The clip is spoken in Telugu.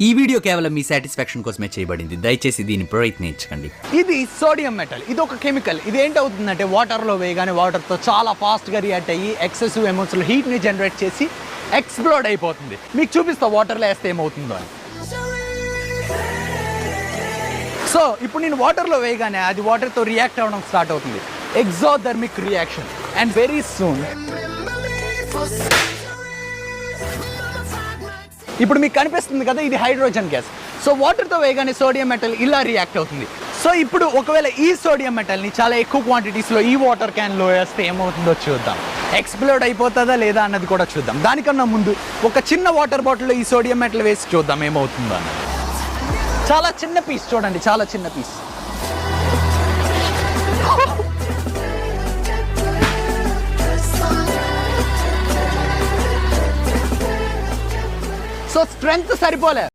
ఈ వీడియో కేవలం మీ సాటిస్ఫాక్షన్ కోసమే చేయబడింది. దయచేసి దీన్ని ప్రయత్నించకండి. ఇది సోడియం మెటల్ ఇది ఒక కెమికల్ ఇది ఏంటవుతుందంటే వాటర్లో వేయగానే వాటర్తో చాలా ఫాస్ట్గా రియాక్ట్ అయ్యి ఎక్సెసివ్ అమౌంట్స్లో హీట్ని జనరేట్ చేసి ఎక్స్ప్లోడ్ అయిపోతుంది. మీకు చూపిస్తా వాటర్లో వేస్తే ఏమవుతుందో అని. సో ఇప్పుడు నేను వాటర్లో వేయగానే అది వాటర్తో రియాక్ట్ అవ్వడం స్టార్ట్ అవుతుంది. Exothermic reaction and very soon ఇప్పుడు మీకు కనిపిస్తుంది కదా ఇది హైడ్రోజన్ గ్యాస్. సో వాటర్తో వేయగానే సోడియం మెటల్ ఇలా రియాక్ట్ అవుతుంది. సో ఇప్పుడు ఒకవేళ ఈ సోడియం మెటల్ని చాలా ఎక్కువ క్వాంటిటీస్లో ఈ వాటర్ క్యాన్లో వేస్తే ఏమవుతుందో చూద్దాం. ఎక్స్ప్లోడ్ అయిపోతుందా లేదా అన్నది కూడా చూద్దాం. దానికన్నా ముందు ఒక చిన్న వాటర్ బాటిల్లో ఈ సోడియం మెటల్ వేసి చూద్దాం ఏమవుతుందో అన్నది. చాలా చిన్న పీస్ చూడండి చాలా చిన్న పీస్ సో స్ట్రెంగ్త్ సరిపోలే